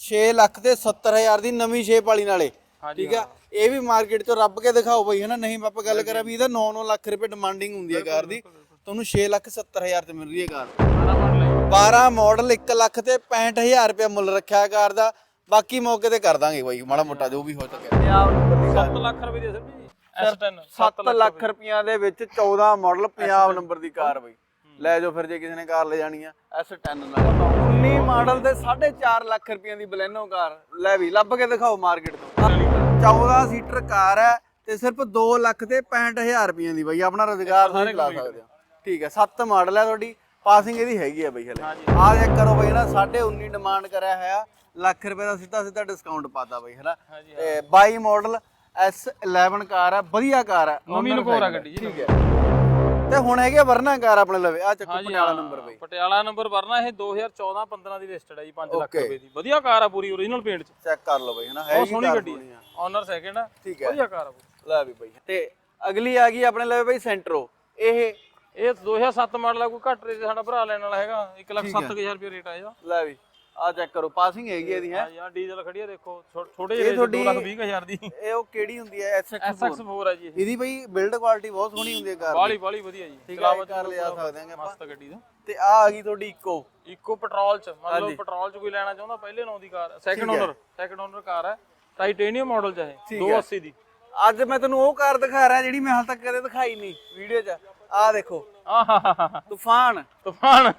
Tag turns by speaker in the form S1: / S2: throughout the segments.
S1: 6 ਲੱਖ ਤੇ 70000 ਦੀ ਨਵੀਂ ਸ਼ੇਪ ਵਾਲੀ ਨਾਲੇ। ਠੀਕ ਆ? ਇਹ ਵੀ ਮਾਰਕੀਟ ਤੋਂ ਰੱਬ ਕੇ ਦਿਖਾਓ ਬਈ ਹਨਾ? ਨਹੀਂ ਆਪਾਂ ਗੱਲ ਕਰਾਂ ਵੀ ਇਹਦਾ 9-9 ਲੱਖ ਰੁਪਏ ਡਿਮਾਂਡਿੰਗ ਹੁੰਦੀ ਹੈ ਕਾਰ ਦੀ। ਤੁਹਾਨੂੰ 6 ਲੱਖ 70000 ਤੇ ਮਿਲ ਰਹੀ ਹੈ ਕਾਰ।
S2: ਸਾਰਾ ਮਾਡਲ ਹੈ
S1: 12 ਮਾਡਲ 1 ਲੱਖ ਤੇ 65000 ਰੁਪਏ ਮੁੱਲ ਰੱਖਿਆ ਕਾਰ ਦਾ। ਬਾਕੀ ਮੌਕੇ ਤੇ ਕਰ ਦਾਂਗੇ ਬਾਈ ਮਾੜਾ ਮੋਟਾ ਜੋ ਵੀ ਹੋ ਸਕੇ। ਪੰਜਾਬ ਨੰਬਰ ਦੀ
S2: 7 ਲੱਖ ਰੁਪਏ ਦੀ ਸਿਰਫ ਜੀ। S10
S1: 7 ਲੱਖ ਰੁਪਈਆਂ ਦੇ ਵਿੱਚ 14 ਮਾਡਲ ਪੰਜਾਬ ਨੰਬਰ ਦੀ ਕਾਰ ਬਈ। ਲੈ ਜਾਓ ਫਿਰ ਜੇ ਕਿਸੇ ਨੇ ਕਾਰ ਲੈ ਜਾਣੀ ਆ। S10 ਨਾਲ 19 ਮਾਡਲ ਤੇ 4.5 ਲੱਖ ਰੁਪਈਆਂ ਦੀ ਬਲੈਨੋ ਕਾਰ। ਲੈ ਵੀ ਲੱਭ ਕੇ ਦਿਖਾਓ ਮਾਰਕੀਟ ਤੋਂ। 14 ਸੀਟਰ ਕਾਰ ਹੈ ਤੇ ਸਿਰਫ 2 ਲੱਖ ਤੇ 65000 ਰੁਪਈਆਂ ਦੀ ਬਈ ਆਪਣਾ ਰੋਜ਼ਗਾਰ ਤੁਸੀਂ ਲਾ ਸਕਦੇ ਹੋ। ਠੀਕ ਹੈ 7 ਮਾਡਲ ਹੈ ਤੁਹਾਡੀ ਪਾਸਿੰਗ ਇਹਦੀ ਹੈਗੀ ਹੈ ਬਈ ਹਲੇ। ਆਹ ਚੈੱਕ ਕਰੋ ਬਈ ਨਾ 19.5 ਡਿਮਾਂਡ ਕਰਿਆ ਹੋਇਆ ਲੱਖ ਰੁਪਏ ਦਾ ਸਿੱਧਾ ਸਿੱਧਾ ਡਿਸਕਾਊਂਟ ਪਾਤਾ ਬਈ ਹਨਾ? ਤੇ 22 ਮਾਡਲ S11 ਕਾਰ ਹੈ ਵਧੀਆ ਕਾਰ ਹੈ।
S2: ਨਵੀਂ ਨਕੋਰਾ ਗੱਡੀ ਜੀ।
S1: ਠੀਕ ਹੈ। ਤੇ ਹੁਣ ਹੈਗੇ ਵਰਨਾ ਕਾਰ ਆਪਣੇ ਲਵੇ। ਆ ਚੱਕੋ ਪਟਿਆਲਾ ਨੰਬਰ ਬਈ।
S2: ਪਟਿਆਲਾ ਨੰਬਰ ਵਰਨਾ ਇਹ 2014 15 ਦੀ ਰਜਿਸਟਰਡ ਹੈ ਜੀ 5 ਲੱਖ
S1: Okay.
S2: ਰੁਪਏ ਦੀ। ਵਧੀਆ ਕਾਰ ਆ ਪੂਰੀ ਓਰੀਜਨਲ ਪੇਂਟ ਚ।
S1: ਚੈੱਕ ਕਰ ਲਓ ਬਈ ਹਨਾ
S2: ਬਹੁਤ
S1: ਹੈਗੀ
S2: ਸੋਹਣੀ
S1: ਕਾਰ
S2: ਗੱਡੀ
S1: ਸੋਹਣੀ ਆ।
S2: ਹੈ ਓਨਰ ਸੈਕਿੰਡ ਆ।
S1: ਠੀਕ ਹੈ।
S2: ਵਧੀਆ ਕਾਰ ਆ ਪੂਰੀ।
S1: ਲੈ ਵੀ ਬਈ। ਤੇ ਅਗਲੀ ਆ ਗਈ ਆਪਣੇ ਲਵੇ ਬਈ ਸੈਂਟਰੋ ਇਹ
S2: ਇਹ 2007 ਮਾਡਲ ਆ ਕੋਈ ਘੱਟ ਰੇਟ ਸਾਡਾ ਭਰਾ ਲੈਣ ਵਾਲਾ ਹੈਗਾ। 1 ਲੱਖ 7000 ਰੁਪਏ ਰੇਟ ਆਇਆ
S1: ਲੈ ਵੀ। ਆ ਚੈੱਕ ਕਰੋ ਪਾਸਿੰਗ ਹੈਗੀ ਇਹਦੀ ਹੈ?
S2: ਯਾਰ ਡੀਜ਼ਲ ਖੜੀ ਆ ਦੇਖੋ ਛੋਟੇ ਜਿਹੇ 2 ਲੱਖ 20000 ਦੀ।
S1: ਇਹ ਉਹ ਕਿਹੜੀ ਹੁੰਦੀ ਹੈ? SX4
S2: SX4 ਹੈ ਜੀ ਇਹ।
S1: ਇਹਦੀ ਬਈ ਬਿਲਡ ਕੁਆਲਿਟੀ ਬਹੁਤ ਸੋਹਣੀ ਹੁੰਦੀ ਹੈ ਕਾਰ
S2: ਬਾਲੀ ਬਾਲੀ ਵਧੀਆ ਜੀ। ਚਲਾਵਤ
S1: ਕਾਰ ਲਿਆ ਸਕਦੇ ਆਂਗੇ
S2: ਮਸਤ ਗੱਡੀ ਦਾ।
S1: ਤੇ ਆ ਆ ਗਈ ਤੁਹਾਡੀ ਇਕੋ
S2: ਇਕੋ ਪੈਟਰੋਲ ਚ ਮਤਲਬ ਪੈਟਰੋਲ ਚ ਕੋਈ ਲੈਣਾ ਚਾਹੁੰਦਾ ਪਹਿਲੇ ਨਾਂ ਦੀ car second owner second owner car ਹੈ। ਟਾਈਟੇਨੀਅਮ ਮਾਡਲ ਚ ਇਹ 280 ਦੀ
S1: ਅੱਜ ਮੈਂ ਤੁਹਾਨੂੰ ਉਹ ਕਾਰ ਦਿਖਾ ਰਿਹਾ ਜਿਹੜੀ ਮੈਂ ਹਾਲ ਤੱਕ ਕਦੇ ਦਿਖਾਈ ਨਹੀਂ ਵੀਡੀਓ 'ਚ। ਆ ਦੇਖੋ।
S2: ਆਹਾਹਾਹਾ
S1: ਤੂਫਾਨ।
S2: ਤੂਫਾਨ।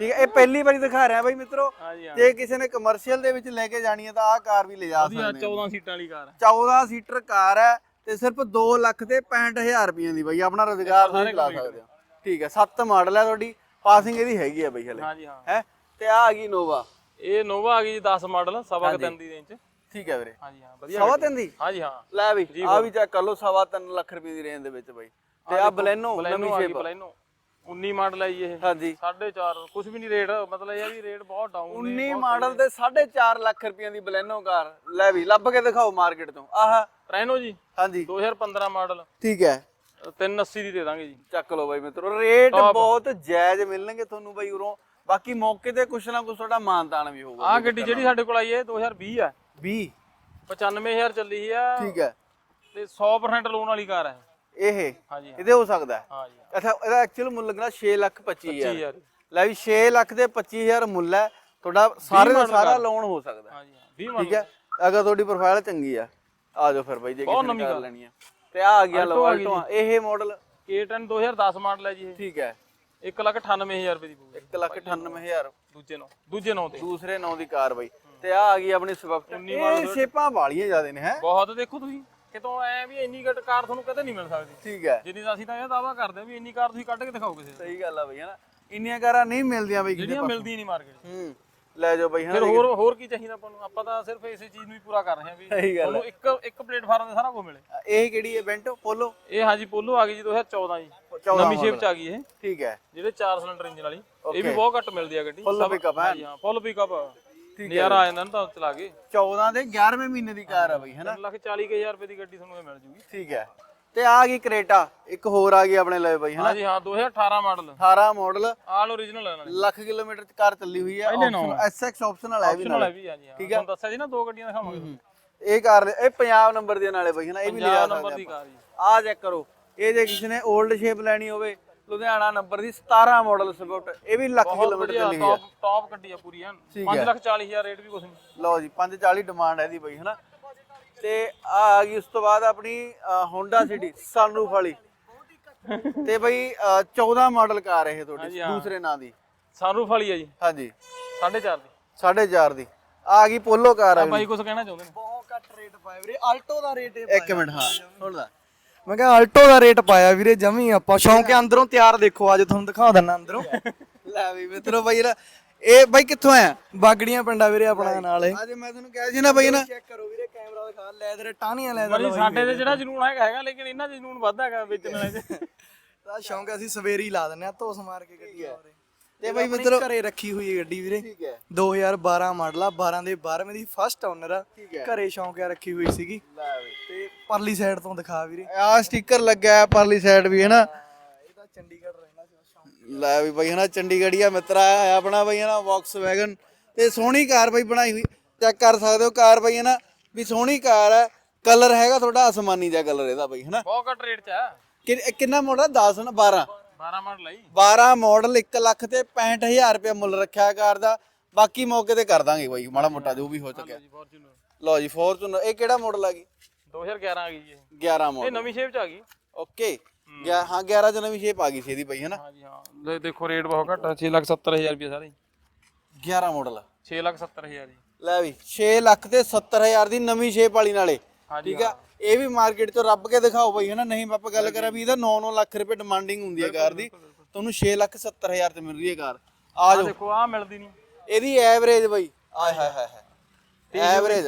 S1: ਠੀਕ ਹੈ ਇਹ ਪਹਿਲੀ ਵਾਰੀ ਦਿਖਾ ਰਿਹਾ ਬਾਈ ਮਿੱਤਰੋ।
S2: ਹਾਂਜੀ ਹਾਂ
S1: ਜੇ ਕਿਸੇ ਨੇ ਕਮਰਸ਼ੀਅਲ ਦੇ ਵਿੱਚ ਲੈ ਕੇ ਜਾਣੀ ਹੈ ਤਾਂ ਆਹ ਕਾਰ ਵੀ ਲੈ ਜਾ
S2: ਵਧੀਆ
S1: ਸਕਦੇ
S2: 14 ਸੀਟਾਂ ਵਾਲੀ ਕਾਰ ਹੈ।
S1: 14 ਸੀਟਰ ਕਾਰ ਹੈ ਤੇ ਸਿਰਫ 2 ਲੱਖ ਤੇ 65000 ਰੁਪਏ ਦੀ ਬਾਈ ਆਪਣਾ ਰੋਜ਼ਗਾਰ ਤੁਸੀਂ ਲਾ ਸਕਦੇ ਹੋ। ਠੀਕ ਹੈ 7 ਮਾਡਲ ਹੈ ਤੁਹਾਡੀ ਪਾਸਿੰਗ ਇਹਦੀ ਹੈਗੀ ਹੈ ਬਾਈ ਹਲੇ।
S2: ਹਾਂਜੀ ਹਾਂ।
S1: ਹੈ ਤੇ ਆ ਆ ਗਈ ਨੋਵਾ
S2: ਇਹ ਨੋਵਾ ਆ ਗਈ ਜੀ 10 ਮਾਡਲ ਸਵਾ ਕੁ ਤਿੰਨ ਦੀ ਰੇਂਜ
S1: ਠੀਕ ਹੈ ਵੀਰੇ।
S2: ਹਾਂਜੀ ਹਾਂ ਵਧੀਆ
S1: ਸਵਾ ਤਿੰਨ ਦੀ?
S2: ਹਾਂਜੀ ਹਾਂ।
S1: ਲੈ ਵੀ ਆ ਵੀ ਚੈੱਕ ਕਰ ਲਓ ਸਵਾ ਤਿੰਨ ਲੱਖ ਰੁਪਏ ਦੀ ਰੇਂਜ ਦੇ ਵਿੱਚ ਬਾਈ। ਤੇ ਆ ਬਲੈਨੋ ਨਵੀਂ ਸ਼ੇਪ
S2: ਬਲੈਨੋ 19 ਮਾਡਲ ਹੈ ਜੀ ਇਹ।
S1: ਹਾਂਜੀ।
S2: 4.5 ਕੁਝ ਵੀ ਨਹੀਂ ਰੇਟ ਮਤਲਬ ਇਹ ਆ ਵੀ ਰੇਟ ਬਹੁਤ ਡਾਊਨ
S1: 19 ਮਾਡਲ ਤੇ 4.5 ਲੱਖ ਰੁਪਏ ਦੀ ਬਲੈਨੋ ਕਾਰ ਲੈ ਵੀ ਲੱਭ ਕੇ ਦਿਖਾਓ ਮਾਰਕੀਟ ਤੋਂ। ਆਹ।
S2: ਰੈਨੋ ਜੀ।
S1: ਹਾਂਜੀ।
S2: 2015 ਮਾਡਲ
S1: ਠੀਕ ਹੈ।
S2: 380 ਦੀ ਦੇ ਦਾਂਗੇ ਜੀ।
S1: ਚੱਕ ਲਓ ਬਾਈ ਮਿੱਤਰੋ ਰੇਟ ਬਹੁਤ ਜਾਇਜ਼ ਮਿਲਣਗੇ ਤੁਹਾਨੂੰ ਬਾਈ ਉਰੋਂ। ਬਾਕੀ ਮੌਕੇ ਤੇ ਕੁਛ ਨਾ ਕੁਛ ਤੁਹਾਡਾ ਮਾਨਤਾਨ ਵੀ ਹੋਊਗਾ।
S2: ਆਹ ਗੱਡੀ ਜਿਹੜੀ ਸਾਡੇ ਕੋਲ ਆਈ ਹੈ 2020 ਹੈ
S1: 20
S2: 95000 ਚੱਲੀ ਆ।
S1: ਠੀਕ ਹੈ।
S2: ਤੇ 100% ਲੋਨ ਵਾਲੀ ਕਾਰ ਹੈ
S1: ਇਹ
S2: ਹਾਂਜੀ
S1: ਇਹਦੇ ਹੋ ਸਕਦਾ ਹੈ। ਅੱਛਾ ਇਹਦਾ ਐਕਚੁਅਲ ਮੁੱਲ ਲੱਗਣਾ 6 ਲੱਖ 25000
S2: 25000
S1: ਲੈ ਵੀ 6 ਲੱਖ ਦੇ 25000 ਮੁੱਲ ਹੈ। ਤੁਹਾਡਾ ਸਾਰੇ ਦਾ ਸਾਰਾ ਲੋਨ ਹੋ ਸਕਦਾ ਹੈ।
S2: ਹਾਂ ਜੀ ਹਾਂ 20 ਮਾਡਲ
S1: ਠੀਕ ਹੈ? ਅਗਰ ਤੁਹਾਡੀ ਪ੍ਰੋਫਾਈਲ ਚੰਗੀ ਆ ਆ ਜਾਓ ਫਿਰ ਬਾਈ ਜੇ ਕਿਸੇ ਨੇ ਕਰ। ਲੈਣੀ ਆ। ਤੇ ਆ ਆ ਗਿਆ ਲੋ ਆਲਟੋ ਇਹ ਮਾਡਲ
S2: K10 2010 ਮਾਡਲ ਹੈ ਜੀ ਇਹ।
S1: ਠੀਕ ਹੈ।
S2: 198000 ਰੁਪਏ ਦੀ ਪਊਗੀ
S1: 1 ਲੱਖ 98000
S2: ਦੂਜੇ ਨੋ ਦੂਜੇ ਨੋ ਤੇ।
S1: ਦੂਸਰੇ ਨਾਂ ਦੀ ਕਾਰ ਬਾਈ। ਤੇ ਆ ਆ ਗਈ ਆਪਣੀ ਸਵਿਫਟ। ਇਹ ਸ਼ੇਪਾਂ ਵਾਲੀਆਂ ਜ਼ਿਆਦੇ ਨੇ ਹੈ।
S2: ਬਹੁਤ ਦੇਖੋ ਤੁਸੀਂ। ਕਿਤੋਂ ਐ ਵੀ ਇੰਨੀ ਘੱਟ ਕਾਰ ਤੁਹਾਨੂੰ ਕਦੇ ਨਹੀਂ ਮਿਲ ਸਕਦੀ।
S1: ਠੀਕ ਹੈ।
S2: ਜਿੰਨੀ ਤਾਂ ਅਸੀਂ ਤਾਂ ਇਹ ਦਾਵਾ ਕਰਦੇ ਆ ਵੀ ਇੰਨੀ ਕਾਰ ਤੁਸੀਂ ਕੱਢ ਕੇ ਦਿਖਾਓ ਕਿਸੇ ਨੂੰ।
S1: ਸਹੀ ਗੱਲ ਆ ਬਈ ਹਨਾ ਇੰਨੀਆਂ ਕਾਰਾਂ ਨਹੀਂ ਮਿਲਦੀਆਂ ਬਈ ਕਿਤੇ
S2: ਜਿਹੜੀਆਂ ਮਿਲਦੀਆਂ ਨਹੀਂ ਮਾਰਕੀਟ
S1: ਹੂੰ ਲੈ ਜਾਓ ਬਈ
S2: ਫਿਰ
S1: ਹਨਾ
S2: ਹੋਰ ਹੋਰ ਕੀ ਚਾਹੀਦਾ ਆਪਾਂ ਨੂੰ? ਆਪਾਂ ਤਾਂ ਸਿਰਫ ਇਸੇ ਚੀਜ਼ ਨੂੰ ਹੀ ਪੂਰਾ ਕਰ ਰਹੇ ਹਾਂ ਵੀ
S1: ਸਹੀ ਗੱਲ
S2: ਤੁਹਾਨੂੰ ਇੱਕ ਇੱਕ ਪਲੇਟਫਾਰਮ ਤੇ ਸਾਰਾ ਕੁਝ ਮਿਲੇ।
S1: ਇਹ ਕਿਹੜੀ ਹੈ ਬੈਂਟੋ? ਪੋਲੋ?
S2: ਇਹ ਹਾਂਜੀ ਪੋਲੋ ਆ ਗਈ ਜੀ 2014 ਜੀ।
S1: 14
S2: ਨਵੀਂ ਸ਼ੇਪ ਚ ਆ ਗਈ ਇਹ।
S1: ਠੀਕ ਹੈ।
S2: ਜਿਹੜੇ 4 ਸਿਲੰਡਰ ਇੰਜਨ ਵਾਲੀ। ਇਹ ਵੀ ਬਹੁਤ ਘੱਟ ਮਿਲਦੀ ਆ ਗੱਡੀ।
S1: Full pickup ਹੈ।
S2: ਹਾਂਜੀ ਹਾਂ ਫੁੱਲ ਪਿਕਅਪ ਨਜ਼ਾਰਾ ਆ ਜਾਂਦਾ ਨਾ ਤਾਂ ਚਲਾ ਕੇ।
S1: 14 ਦੇ 11ਵੇਂ ਮਹੀਨੇ ਦੀ ਕਾਰ ਆ ਬਈ ਹਨਾ
S2: 3 ਲੱਖ 40000 ਰੁਪਏ ਦੀ ਗੱਡੀ ਤੁਹਾਨੂੰ ਇਹ ਮਿਲ ਜੂਗੀ।
S1: ਠੀਕ ਹੈ। ਤੇ ਆ ਗਈ ਕਰੇਟਾ ਇੱਕ ਹੋਰ ਆ ਗਈ ਆਪਣੇ ਲੈ ਬਈ ਹਨਾ
S2: ਹਾਂਜੀ ਹਾਂ 2018 ਮਾਡਲ।
S1: 18 ਮਾਡਲ
S2: ਆਲ ਓਰੀਜਨਲ ਹੈ ਨਾਲੇ
S1: ਲੱਖ ਕਿਲੋਮੀਟਰ ਚ ਕਾਰ ਚੱਲੀ ਹੋਈ ਹੈ।
S2: ਪਹਿਲੇ ਨੌਂ।
S1: ਐਸਐਕਸ ਆਪਸ਼ਨਲ ਹੈ ਵੀ
S2: ਆਪਸ਼ਨਲ
S1: ਨਾਲ।
S2: ਹੈ ਵੀ ਹਾਂਜੀ ਹਾਂ। ਤੁਹਾਨੂੰ ਦੱਸਿਆ ਸੀ ਨਾ ਦੋ ਗੱਡੀਆਂ ਦਿਖਾਵਾਂਗੇ
S1: ਇਹ ਕਾਰ ਇਹ ਪੰਜਾਬ ਨੰਬਰ ਦੇ ਨਾਲੇ ਬਈ ਹਨਾ ਇਹ ਵੀ ਲਿਜਾ
S2: ਪੰਜਾਬ
S1: ਸਕਦੇ
S2: ਨੰਬਰ ਦੀ
S1: ਆਪਾਂ
S2: ਕਾਰ ਜੀ।
S1: ਆ ਚੈੱਕ ਕਰੋ। ਇਹ ਜੇ ਕਿਸੇ ਨੇ 올ਡ ਸ਼ੇਪ ਲੈਣੀ ਹੋਵੇ ਲੁਧਿਆਣਾ ਨੰਬਰ ਦੀ 17 ਮਾਡਲ ਸਪੋਰਟ ਇਹ ਵੀ ਲੱਖ ਕਿਲੋਮੀਟਰ ਚੱਲੀ ਹੋਈ ਹੈ
S2: ਟੌਪ ਟੌਪ ਗੱਡੀ ਆ ਪੂਰੀ ਐਨ 5 ਲੱਖ 40000 ਰੇਟ ਵੀ ਕੁਛ ਨਹੀਂ।
S1: ਲਓ ਜੀ 540 ਡਿਮਾਂਡ ਹੈ ਇਹਦੀ ਬਈ ਹਨਾ? ਤੇ ਆ ਆ ਗਈ ਉਸ ਤੋਂ ਬਾਅਦ ਆਪਣੀ ਹੋਂਡਾ ਸਿਟੀ ਸਨਰੂਫ ਵਾਲੀ ਤੇ ਬਈ ਅ, 14 ਮਾਡਲ ਕਾਰ ਇਹ ਤੁਹਾਡੀ
S2: ਹਾਂ।
S1: ਦੂਸਰੇ ਨਾਂ ਦੀ।
S2: ਸਨਰੂਫ ਵਾਲੀ ਆ ਜੀ।
S1: ਹਾਂਜੀ।
S2: 4.5 ਦੀ।
S1: 4.5 ਦੀ। ਆ ਗਈ ਪੋਲੋ ਕਾਰ ਆ
S2: ਭਾਈ ਕੁਝ ਕਹਿਣਾ ਚਾਹੁੰਦੇ ਨੇ?
S3: ਬਹੁਤ ਘੱਟ ਰੇਟ ਪਾਇਆ ਵੀਰੇ ਆਲਟੋ ਦਾ ਰੇਟ
S1: ਇੱਕ ਮਿੰਟ ਹਾਂ ਸੁਣਦਾ
S3: ਮੈਂ ਕਿਹਾ ਆਲਟੋ ਦਾ ਰੇਟ ਪਾਇਆ ਵੀਰੇ ਜਮੀ ਆਪਾਂ ਸ਼ੌਂਕ ਹੈ ਅੰਦਰੋਂ ਤਿਆਰ ਦੇਖੋ ਅੱਜ ਤੁਹਾਨੂੰ ਦਿਖਾ ਦਿੰਨਾ ਅੰਦਰੋਂ।
S1: ਲੈ ਵੀ ਮਿੱਤਰੋ ਬਈ ਨਾ ਇਹ ਬਈ ਕਿੱਥੋਂ ਆਇਆ?
S3: ਬਾਗੜੀਆਂ ਪਿੰਡਾ ਵੀਰੇ ਆਪਣਾ ਨਾਲ। ਇਹ
S1: ਅੱਜ ਮੈਂ ਤੁਹਾਨੂੰ ਕਿਹਾ ਸੀ ਨਾ ਬਈ ਨਾ।
S3: ਚੈੱਕ ਕਰੋ ਵੀਰੇ ਕੈਮਰਾ ਦਿਖਾ ਲੈਦਰ ਟਾਹਣੀਆਂ ਲੈਦਰ
S2: ਮਰੀ ਸਾਡੇ ਤੇ ਜਿਹੜਾ ਜਨੂਨ ਹੈਗਾ ਹੈਗਾ ਲੇਕਿਨ ਇਹਨਾਂ 'ਚ ਜਨੂਨ ਵੱਧ ਹੈਗਾ ਵੇਚਣ ਵਾਲੇ 'ਚ
S3: ਦਾ ਸ਼ੌਂਕ ਅਸੀਂ ਸਵੇਰੇ ਲਾ ਦਿੰਨੇ ਆ ਧੋਸ ਮਾਰ ਕੇ ਗੱਡੀ
S1: ਤੇ ਬਈ
S3: ਆਪਣੀ
S1: ਮਿੱਤਰੋ
S3: ਘਰੇ ਰੱਖੀ ਹੋਈ ਹੈ ਗੱਡੀ ਵੀਰੇ।
S1: ਠੀਕ ਹੈ।
S3: 2012 ਮਾਡਲ ਆ 12 ਦੇ 12ਵੇਂ ਦੀ ਫਸਟ ਓਨਰ ਆ।
S1: ਠੀਕ ਹੈ।
S3: ਘਰੇ ਸ਼ੌਂਕ ਹੈ ਰੱਖੀ ਹੋਈ ਸੀਗੀ।
S1: ਲੈ ਵੀ।
S3: ਤੇ ਪਰਲੀ ਸਾਈਡ ਤੋਂ ਦਿਖਾ ਵੀਰੇ।
S1: ਆ ਸਟicker ਲੱਗਾ ਹੈ ਪਰਲੀ ਸਾਈਡ ਵੀ ਹੈ ਨਾ
S3: ਇਹ ਤਾਂ ਚੰਡੀਗੜ੍ਹ ਰਹਿਣਾ ਸੀ ਸ਼ੌਂਕ
S1: ਲੈ ਵੀ ਬਈ ਹਨਾ? ਚੰਡੀਗੜ੍ਹੀਆ ਮਿੱਤਰ ਆਇਆ ਹੋਇਆ ਆਪਣਾ ਬਈ ਹਨਾ ਵੌਕਸ ਵੈਗਨ ਤੇ ਸੋਹਣੀ ਕਾਰ ਬਈ ਬਣਾਈ ਹੋਈ। ਚੈੱਕ ਕਰ ਸਕਦੇ ਹੋ ਕਾਰ ਬਈ ਹੈ ਨਾ ਵੀ ਸੋਹਣੀ ਕਾਰ ਹੈ ਕਲਰ ਹੈਗਾ ਤੁਹਾਡਾ ਅਸਮਾਨੀ ਜਿਹਾ ਕਲਰ ਇਹਦਾ ਬਈ ਹਨਾ?
S2: ਬਹੁਤ ਘੱਟ ਰੇਟ 'ਚ ਆ।
S1: ਕਿ- ਕਿੰਨਾ ਮਾਡਲ 10 ਨਾ 12
S2: 12 ਮਾਡਲ ਆਈ
S1: 12 ਮਾਡਲ 1 ਲੱਖ ਤੇ 65000 ਰੁਪਏ ਮੁੱਲ ਰੱਖਿਆ ਕਾਰ ਦਾ। ਬਾਕੀ ਮੌਕੇ ਤੇ ਕਰ ਦਾਂਗੇ ਬਾਈ ਮਾੜਾ ਮੋਟਾ ਜੋ ਵੀ ਹੋ ਸਕਿਆ।
S2: ਜੀ
S1: ਲਓ ਜੀ ਫੋਰਚੂਨਰ ਇਹ ਕਿਹੜਾ ਮਾਡਲ ਆ ਗਈ
S2: 2011 ਆ ਗਈ ਜੀ ਇਹ।
S1: 11
S2: ਇਹ
S1: ਮਾਡਲ
S2: ਨਵੀਂ ਸ਼ੇਪ 'ਚ ਆ ਗਈ।
S1: ਓਕੇ। ਗਿਆ ਹਾਂ 11 ਚ ਨਵੀਂ ਸ਼ੇਪ ਆ ਗਈ ਸੀ ਇਹਦੀ ਬਈ ਹਨਾ?
S2: ਹਾਂ। ਲੈ ਦੇਖੋ ਰੇਟ ਬਹੁਤ ਘੱਟ ਆ 670000 ਰੁਪਏ ਸਾਰੇ।
S1: 11 ਮਾਡਲ
S2: 670000 ਜੀ।
S1: ਲੈ ਵੀ 6 ਲੱਖ ਤੇ 70000 ਦੀ ਨਵੀਂ ਸ਼ੇਪ ਵਾਲੀ ਨਾਲੇ। ਠੀਕ ਆ? ਇਹ ਵੀ ਮਾਰਕੀਟ ਚੋਂ ਰੱਬ ਕੇ ਦਿਖਾਓ ਬਈ ਹਨਾ? ਨਹੀਂ ਆਪਾਂ ਗੱਲ ਕਰਾਂ ਵੀ ਇਹਦਾ 9-9 ਲੱਖ ਰੁਪਏ ਡਿਮਾਂਡਿੰਗ ਹੁੰਦੀ ਹੈ ਕਾਰ ਦੀ। ਤੁਹਾਨੂੰ 6 ਲੱਖ 70000 ਤੇ ਮਿਲ ਰਹੀ ਹੈ ਕਾਰ। ਆ ਜਾਓ।
S2: ਦੇਖੋ ਆ ਮਿਲਦੀ ਨਹੀਂ।
S1: ਇਹਦੀ ਐਵਰੇਜ ਬਈ। ਆਏ ਹਾਏ ਹਾਏ ਹਾਏ। ਐਵਰੇਜ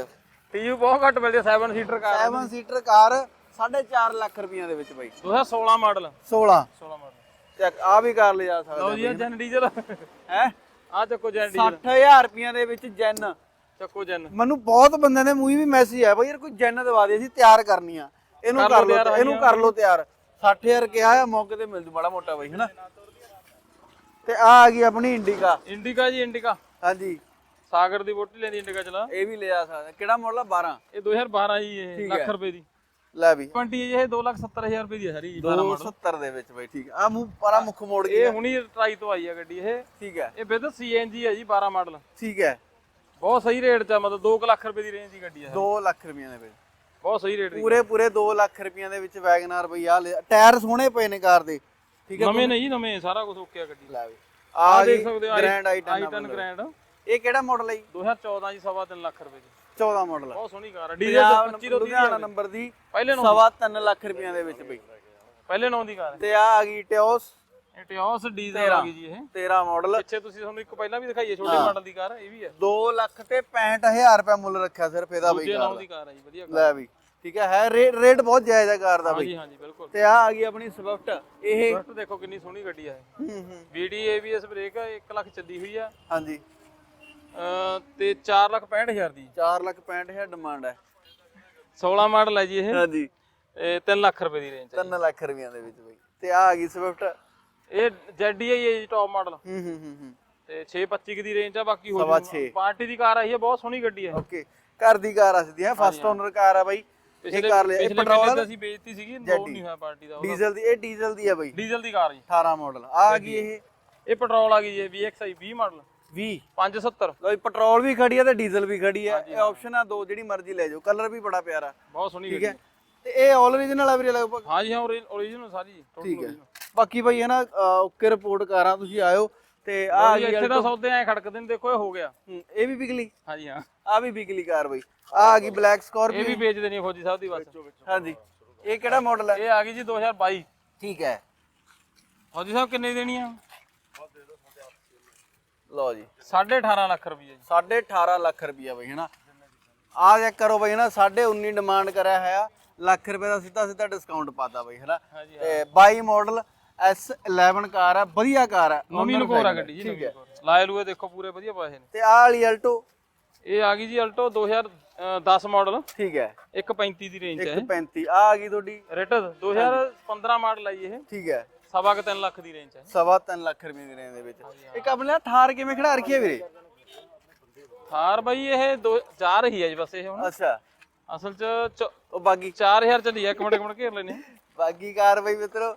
S2: ਟੀਯੂ ਬਹੁਤ ਘੱਟ ਮਿਲਦੀ 7 seater car.
S1: 7 seater car 4.5 lakh ਰੁਪਈਆ ਦੇ ਵਿੱਚ ਬਈ।
S2: 2016 ਮਾਡਲ
S1: 16
S2: 16 ਮਾਡਲ
S1: ਚੱਕ ਆ ਵੀ ਕਾਰ
S2: ਲਓ
S1: ਸਕਦੇ
S2: ਜੀ ਇਹ ਜਨ ਡੀਜ਼ਲ
S1: ਹੈ?
S2: ਆ ਚੱਕੋ ਜਨ ਡੀਜ਼ਲ
S1: 60000 ਰੁਪਈਆ ਦੇ ਵਿੱਚ ਜੈਨ
S2: ਚੱਕੋ ਜਨ।
S1: ਮੈਨੂੰ ਬਹੁਤ ਬੰਦਿਆਂ ਦੇ ਮੂੰਹ ਵੀ ਮੈਸੇਜ ਆਇਆ ਬਈ ਯਾਰ ਕੋਈ ਜੈਨ ਦਵਾ ਦੇ ਅਸੀਂ ਤਿਆਰ ਕਰਨੀ ਆ। ਇਹਨੂੰ ਕਰ ਲਓ ਇਹਨੂੰ ਕਰ ਲਓ ਤਿਆਰ। 60000 ਕਿਹਾ ਆ ਮੌਕੇ ਤੇ ਮਿਲ ਜੂ ਬੜਾ ਮੋਟਾ ਬਈ ਹਨਾ? ਤੇ ਆ ਆ ਗਈ ਆਪਣੀ ਇੰਡੀਕਾ।
S2: ਇੰਡੀਕਾ ਜੀ ਇੰਡੀਕਾ।
S1: ਹਾਂਜੀ।
S2: ਸਾਗਰ ਦੀ ਬੋਟੀ ਲੈਂਦੀ ਇੰਡੀਕਾ ਚਲਾ
S1: ਇਹ ਵੀ ਲਿਆ ਸਕਦਾ ਕਿਹੜਾ ਮਾਡਲ ਆ? 12
S2: ਇਹ 2012 ਜੀ ਇਹ ਲੱਖ ਰੁਪਏ ਦੀ।
S1: ਲੈ ਵੀ।
S2: 20 ਇਹ 270000 ਰੁਪਏ ਦੀ ਹੈ ਸਾਰੀ ਜੀ 12 ਮਾਡਲ
S1: 270 ਦੇ ਵਿੱਚ ਬਈ ਠੀਕ ਆ। ਮੂੰਹ ਪਰਾ ਮੁੱਖ ਮੋੜ
S2: ਇਹ
S1: ਗਿਆ।
S2: ਹੁਣੀ ਟਰਾਈ ਤੋਂ ਆਈ ਹੈ ਗੱਡੀ ਇਹ।
S1: ਠੀਕ ਹੈ।
S2: ਇਹ ਵਿਦ ਸੀਐਨਜੀ ਹੈ ਜੀ 12 ਮਾਡਲ
S1: ਠੀਕ ਹੈ।
S2: ਬਹੁਤ ਸਹੀ ਰੇਟ 'ਚ ਆ, ਮਤਲਬ 2 ਲੱਖ ਰੁਪਏ ਦੀ ਰੇਂਜ ਦੀ ਗੱਡੀ ਹੈ
S1: 2 ਲੱਖ ਰੁਪਈਆ ਦੇ ਵਿੱਚ।
S2: ਬਹੁਤ ਸਹੀ ਰੇਟ ਦੀ
S1: ਪੂਰੇ ਪੂਰੇ 2 ਲੱਖ ਰੁਪਈਆ ਦੇ ਵਿੱਚ ਵੈਗਨਾਰ ਬਈ ਆ ਟਾਇਰ ਸੋਹਣੇ ਪਏ ਨੇ ਕਾਰ ਦੇ। ਠੀਕ ਹੈ
S2: ਨਵੇਂ ਨਹੀਂ ਨਵੇਂ ਸਾਰਾ ਕੁਝ ਓਕੇ ਆ ਗੱਡੀ।
S1: ਲੈ ਵੀ।
S2: ਆ
S1: ਆ
S2: ਦੇਖ ਸਕਦੇ ਹੋ
S1: ਗ੍ਰੈਂਡ ਆਈਟਨ
S2: i10 ਗ੍ਰੈਂਡ
S1: ਇਹ ਕਿਹੜਾ ਮਾਡਲ ਹੈ ਜੀ?
S2: 2014 ਜੀ ਸਵਾ ਤਿੰਨ ਲੱਖ ਰੁਪਏ ਦੀ।
S1: 14 ਮਾਡਲ
S2: ਬਹੁਤ ਸੋਹਣੀ ਕਾਰ ਹੈ ਡੀਜ਼ਲ 25 ਤੋਂ 30
S1: ਲੁਧਿਆਣਾ ਨੰਬਰ ਦੀ
S2: ਪਹਿਲੇ ਨੌ
S1: ਸਵਾ 3 ਲੱਖ ਰੁਪਈਆ ਦੇ ਵਿੱਚ ਬਈ।
S2: ਪਹਿਲੇ ਨੌ ਦੀ ਕਾਰ ਹੈ
S1: ਤੇ ਆ ਆ ਗਈ ਟਿਓਸ।
S2: ਇਹ ਟਿਓਸ ਡੀਜ਼ਲ ਆ ਗਈ ਜੀ ਇਹ।
S1: 13 ਮਾਡਲ
S2: ਪਿੱਛੇ ਤੁਸੀਂ ਤੁਹਾਨੂੰ ਇੱਕ ਪਹਿਲਾਂ ਵੀ ਦਿਖਾਈ ਹੈ। ਛੋਟੇ ਮਾਡਲ ਦੀ ਕਾਰ ਇਹ ਵੀ ਹੈ।
S1: 2 ਲੱਖ ਤੇ 65000 ਰੁਪਏ ਮੁੱਲ ਰੱਖਿਆ ਸਿਰਫ ਇਹਦਾ ਬਈ ਕਾਰ
S2: ਦੀ ਕਾਰ ਹੈ ਜੀ ਵਧੀਆ ਕਾਰ।
S1: ਲੈ ਵੀ ਠੀਕ ਹੈ ਹੈ ਰੇਟ ਰੇਟ ਬਹੁਤ ਜਾਇਜ਼ ਹੈ ਕਾਰ ਦਾ ਬਈ।
S2: ਹਾਂਜੀ ਹਾਂਜੀ ਬਿਲਕੁਲ।
S1: ਤੇ ਆ ਆ ਗਈ ਆਪਣੀ ਸਵਿਫਟ ਇਹ
S2: ਸਵਿਫਟ ਦੇਖੋ ਕਿੰਨੀ ਸੋਹਣੀ ਗੱਡੀ ਹੈ
S1: ਹੂੰ। ਹੂੰ
S2: ਵੀਡੀ ABS ਬ੍ਰੇਕ 1 ਲੱਖ ਚੱਲੀ ਹੋਈ ਆ।
S1: ਹਾਂਜੀ।
S2: ਤੇ 4 ਲੱਖ 65000 ਦੀ।
S1: 4 ਲੱਖ 65000 ਡਿਮਾਂਡ ਹੈ।
S2: 16 ਮਾਡਲ ਹੈ ਜੀ ਇਹ।
S1: ਹਾਂਜੀ।
S2: ਇਹ 3 ਲੱਖ ਰੁਪਏ ਦੀ ਰੇਂਜ ਹੈ
S1: 3 ਲੱਖ ਰੁਪਈਆ ਦੇ ਵਿੱਚ ਬਈ। ਤੇ ਆ ਆ ਗਈ ਸਵਿਫਟ
S2: ਇਹ ZDI ਹੈ ਜੀ ਟੌਪ ਮਾਡਲ
S1: ਹੂੰ ਹੂੰ ਹੂੰ ਹੂੰ।
S2: ਤੇ 625 ਦੀ ਰੇਂਜ ਆ ਬਾਕੀ ਹੋ
S1: ਸਵਾ
S2: ਜੂ
S1: ਛੇ।
S2: ਪਾਰਟੀ ਦੀ ਕਾਰ ਆਈ ਹੈ ਬਹੁਤ ਸੋਹਣੀ ਗੱਡੀ ਹੈ।
S1: ਓਕੇ ਘਰ ਦੀ ਕਾਰ ਅਸਦੀ ਹੈ ਫਸਟ ਓਨਰ ਕਾਰ ਆ ਬਾਈ। ਇਹ ਕਾਰ ਲਿਆ ਇਹ
S2: ਪਿਛਲੇ
S1: ਪੈਟਰੋਲ
S2: ਤੇ ਅਸੀਂ ਵੇਚਤੀ ਸੀਗੀ ਲੋਡ ਨਹੀਂ ਹੋਇਆ ਪਾਰਟੀ ਦਾ।
S1: ਡੀਜ਼ਲ ਦੀ ਇਹ ਡੀਜ਼ਲ ਦੀ ਹੈ ਬਾਈ।
S2: ਡੀਜ਼ਲ ਦੀ ਕਾਰ ਜੀ।
S1: 18 ਮਾਡਲ ਆ ਆ ਗਈ ਇਹ।
S2: ਇਹ ਪੈਟਰੋਲ ਆ ਗਈ ਜੀ VXI 20 ਮਾਡਲ
S1: 20
S2: 570
S1: ਲੋ ਪੈਟਰੋਲ ਵੀ ਖੜੀ ਹੈ ਤੇ ਡੀਜ਼ਲ ਵੀ ਖੜੀ ਹੈ ਇਹ ਆਪਸ਼ਨ ਆ ਦੋ ਜਿਹੜੀ ਮਰਜ਼ੀ ਲੈ ਜਾਓ ਕਲਰ ਵੀ ਬੜਾ ਪਿਆਰਾ।
S2: ਬਹੁਤ ਸੋਹਣੀ
S1: ਠੀਕ
S2: ਗੱਡੀ
S1: ਹੈ। ਤੇ ਇਹ ਆਲ ਓਰੀਜਨਲ ਆ ਵੀਰੇ ਲਗਭਗ?
S2: ਹਾਂ ਜੀ ਹਾਂ ਓਰੀਜਨਲ ਸਾਰੀ
S1: ਠੀਕ ਹੈ। ਬਾਕੀ ਭਾਈ ਹੈ ਨਾ ਓਕੇ ਰਿਪੋਰਟ ਕਰਾਂ ਤੁਸੀਂ ਆਇਓ ਤੇ ਆ
S2: ਇੱਥੇ ਦਾ ਸੌਦੇ ਐ ਖੜਕਦੇ ਨੇ ਦੇਖੋ ਇਹ ਹੋ ਗਿਆ।
S1: ਇਹ ਵੀ ਬਿਜਲੀ
S2: ਹਾਂ ਜੀ ਹਾਂ।
S1: ਆ ਵੀ ਬਿਜਲੀ ਕਾਰ ਬਾਈ। ਆ ਆ ਗਈ ਬਲੈਕ
S2: ਇਹ
S1: ਸਕਾਰਪੀਓ
S2: ਵੀ ਵੇਚ ਦੇਣੀ ਹੈ ਫੌਜੀ ਸਾਹਿਬ ਦੀ ਬਸ।
S1: ਹਾਂਜੀ। ਇਹ ਕਿਹੜਾ ਮਾਡਲ ਹੈ
S2: ਇਹ ਆ ਗਈ ਜੀ 2022
S1: ਠੀਕ ਹੈ।
S2: ਫੌਜੀ ਸਾਹਿਬ ਕਿੰਨੇ ਦੀ ਦੇਣੀ ਆ
S1: ਲਓ ਜੀ।
S2: 18.5 ਲੱਖ ਰੁਪਏ ਜੀ।
S1: 18.5 ਲੱਖ ਰੁਪਈਆ ਬਈ ਹੈਨਾ ਆ ਚੈੱਕ ਕਰੋ ਬਈ ਹੈਨਾ 19.5 ਡਿਮਾਂਡ ਕਰਿਆ ਹੋਇਆ। ਲੱਖ ਰੁਪਏ ਦਾ ਸਿੱਧਾ ਸਿੱਧਾ ਡਿਸਕਾਊਂਟ ਪਾਤਾ ਬਈ ਹੈਨਾ? ਤੇ 22 ਮਾਡਲ S11 ਕਾਰ ਹੈ ਵਧੀਆ ਕਾਰ ਹੈ
S2: ਨਵੀਂ ਨਕੋਰਾ ਗੱਡੀ ਜੀ ਨਕੋਰਾ। ਲਾਏ ਲੂਏ ਦੇਖੋ ਪੂਰੇ ਵਧੀਆ ਪਾਏ ਨੇ।
S1: ਤੇ ਆਹ ਵਾਲੀ ਅਲਟੋ
S2: ਇਹ ਆ ਗਈ ਜੀ ਅਲਟੋ 2010 ਮਾਡਲ
S1: ਠੀਕ ਹੈ।
S2: 135 ਦੀ ਰੇਂਜ ਹੈ
S1: 135 ਆ ਆ ਗਈ ਤੁਹਾਡੀ?
S2: ਰੇਟਡ 2015 ਮਾਡਲ ਆਈ ਇਹ।
S1: ਠੀਕ ਹੈ।
S2: ਸਵਾ ਕੁ ਤਿੰਨ ਲੱਖ ਦੀ ਰੇਂਜ ਹੈ
S1: ਸਵਾ ਤਿੰਨ ਲੱਖ ਰੁਪਏ ਦੀ ਰੇਂਜ ਦੇ ਵਿੱਚ। ਇੱਕ ਆਪਣੇ ਨਾਲ ਥਾਰ ਕਿਵੇਂ ਖੜਾ ਰੱਖੀ ਹੈ ਵੀਰੇ?
S2: ਥਾਰ ਬਾਈ ਇਹ ਦੋ ਜਾ ਰਹੀ ਹੈ ਜੀ ਬਸ ਇਹ ਹੁਣ।
S1: ਅੱਛਾ।
S2: ਅਸਲ ਚ ਚ-
S1: ਉਹ ਬਾਗੀ
S2: 4000 ਚੱਲੀ ਹੈ ਇੱਕ ਮਿੰਟ ਇੱਕ ਮਿੰਟ ਘੇਰ ਲੈਨੇ
S1: ਬਾਗੀ ਕਾਰ ਬਈ ਮਿੱਤਰੋ।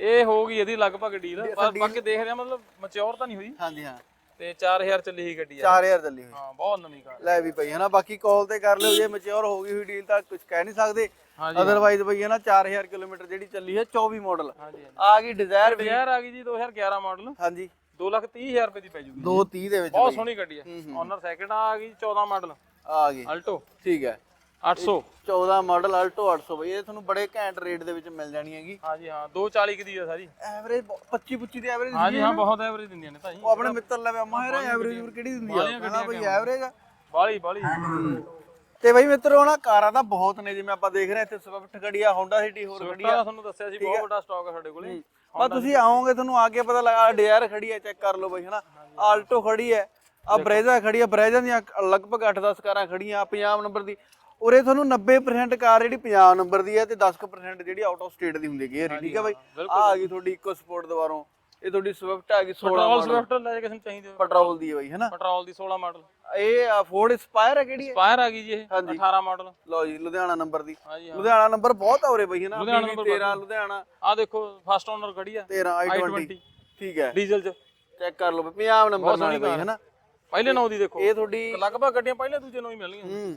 S2: ਇਹ ਹੋ ਗਈ ਇਹਦੀ ਲਗਭਗ ਡੀਲ ਪਰ ਬਾਕੀ ਦੇਖ ਰਿਹਾ ਮਤਲਬ ਮੈਚੁਰ ਤਾਂ ਨਹੀਂ ਹੋਈ।
S1: ਹਾਂਜੀ ਹਾਂ।
S2: ਤੇ 4000 ਚੱਲੀ ਹੀ ਗੱਡੀ ਹੈ
S1: 4000 ਚੱਲੀ ਹੋਈ।
S2: ਹਾਂ ਬਹੁਤ ਨਵੀਂ ਕਾਰ।
S1: ਲੈ ਵੀ ਪਈ ਹਨਾ ਬਾਕੀ ਕਾਲ ਤੇ ਕਰ ਲਿਓ ਜੇ ਮੈਚੁਰ ਹੋ ਗਈ ਹੋਈ ਡੀਲ ਤਾਂ ਕੁਝ ਕਹਿ ਨਹੀਂ ਸਕਦੇ।
S2: ਹਾਂਜੀ
S1: ਅਦਰਵਾਈਜ਼ ਬਈ ਹਨਾ 4000 ਕਿਲੋਮੀਟਰ ਜਿਹੜੀ ਚੱਲੀ ਹੈ 24 ਮਾਡਲ
S2: ਹਾਂਜੀ
S1: ਆ ਗਈ ਡਿਜ਼ਾਇਰ ਵੀ।
S2: ਡਿਜ਼ਾਇਰ ਆ ਗਈ ਜੀ 2011 ਮਾਡਲ
S1: ਹਾਂਜੀ।
S2: 230000 ਰੁਪਏ ਦੀ ਪੈ ਜੂਗੀ।
S1: 230 ਦੇ ਵਿੱਚ
S2: ਬਹੁਤ ਸੋਹਣੀ ਗੱਡੀ ਹੈ। ਓਨਰ ਸੈਕਿੰਡ ਆ ਗਈ 14 ਮਾਡਲ
S1: ਆ ਗਈ।
S2: ਅਲਟੋ
S1: ਠੀਕ ਹੈ।
S2: 800
S1: 14 ਮਾਡਲ ਆਲਟੋ 800 ਬਈ ਇਹ ਤੁਹਾਨੂੰ ਬੜੇ ਘੈਂਟ ਰੇਟ ਦੇ ਵਿੱਚ ਮਿਲ ਜਾਣੀ ਹੈਗੀ।
S2: ਹਾਂਜੀ ਹਾਂ 240 ਕੀ ਦੀ ਹੈ ਸਾਰੀ।
S1: ਐਵਰੇਜ 25 25 ਦੀ ਐਵਰੇਜ
S2: ਹਾਂਜੀ ਹਾਂ ਬਹੁਤ ਐਵਰੇਜ ਦਿੰਦੀਆਂ ਨੇ ਭਾਈ।
S1: ਉਹ ਆਪਣੇ ਮਿੱਤਰ ਲਵੇ ਮਾਹਿਰ ਐਵਰੇਜ ਉਰ ਕਿਹੜੀ ਦਿੰਦੀ ਆ? ਕਹਿੰਦਾ ਬਈ ਐਵਰੇਜ ਆ।
S2: ਬਾਲੀ ਬਾਲੀ
S1: ਤੇ ਬਈ ਮਿੱਤਰੋ ਨਾ ਕਾਰਾਂ ਤਾਂ ਬਹੁਤ ਨੇ ਜਿਵੇਂ ਆਪਾਂ ਦੇਖ ਰਹੇ ਇੱਥੇ ਸਵਿਫਟ ਖੜੀ ਆ ਹੋਂਡਾ ਸਿਟੀ ਹੋਰ
S2: ਦਾ ਤੁਹਾਨੂੰ ਦੱਸਿਆ ਸੀ ਬਹੁਤ ਵੱਡਾ ਸਟਾਕ ਹੈ ਸਾਡੇ ਕੋਲੇ।
S1: ਆ ਤੁਸੀਂ ਆਓਗੇ ਤੁਹਾਨੂੰ ਆ ਕੇ ਪਤਾ ਲੱਗਾ ਡਿਜ਼ਾਇਰ ਖੜੀ ਹੈ ਚੈੱਕ ਕਰ ਲਓ ਬਈ ਹਨਾ। ਆਲਟੋ ਖੜੀ ਹੈ ਆ ਬਰੇਜ਼ਾ ਖੜੀ ਹੈ ਬਰੇਜ਼ਾ ਦੀਆਂ ਲਗਭਗ 8-10 ਕਾਰਾਂ ਖੜੀਆਂ ਪੰਜਾਬ ਨੰਬਰ ਦੀ। ਉਰੇ ਤੁਹਾਨੂੰ 90% ਕਾਰ ਜਿਹੜੀ ਪੰਜਾਬ ਨੰਬਰ ਦੀ ਹੈ ਤੇ 10% ਜਿਹੜੀ ਆਊਟ ਆਫ ਸਟੇਟ ਦੀ ਹੁੰਦੀ ਹੈ ਗੇਅਰ ਠੀਕ ਹੈ ਬਈ? ਆ ਆ ਗਈ ਤੁਹਾਡੀ ਇਕੋ ਸਪੋਰਟ ਦੁਬਾਰੋਂ। ਇਹ ਤੁਹਾਡੀ ਸਵਿਫਟ ਆ ਗਈ 16
S2: ਪੈਟਰੋਲ
S1: ਮਾਡਲ
S2: ਸਵਿਫਟ ਲੈ ਕਿਸੇ ਨੂੰ ਚਾਹੀਦੀ ਹੋਵੇ
S1: ਪੈਟਰੋਲ ਦੀ ਹੈ ਬਈ ਹੈਨਾ?
S2: ਪੈਟਰੋਲ ਦੀ 16 ਮਾਡਲ
S1: ਇਹ ਫੋਰਡ ਇੰਸਪਾਇਰ ਹੈ ਕਿਹੜੀ ਹੈ?
S2: ਸਪਾਇਰ ਆ ਗਈ ਜੀ ਇਹ
S1: ਹਾਂਜੀ।
S2: 18 ਮਾਡਲ
S1: ਲਓ ਜੀ ਲੁਧਿਆਣਾ ਨੰਬਰ ਦੀ। ਲੁਧਿਆਣਾ ਨੰਬਰ ਬਹੁਤ ਆ ਉਰੇ ਬਈ ਹੈਨਾ?
S2: Ludhiana
S1: BB
S2: number
S1: 13 Ludhiana.
S2: ਆ ਦੇਖੋ ਫਸਟ ਓਨਰ ਖੜੀ ਆ।
S1: 13 i20
S2: i20
S1: ਠੀਕ ਹੈ।
S2: ਡੀਜ਼ਲ ਚ।
S1: ਚੈੱਕ ਕਰ ਲਓ ਪੰਜਾਬ ਨੰਬਰ ਨਾਲ ਬਈ ਹੈਨਾ?
S2: ਪਹਿਲੇ ਨੌ ਦੀ ਦੇਖੋ।
S1: ਇਹ ਤੁਹਾਡੀ
S2: ਲਗਭਗ ਗੱਡੀਆਂ ਪਹਿਲੇ ਦੂਜੇ ਨੂੰ ਹੀ ਮਿਲਣਗੀਆਂ।
S1: ਹੂੰ।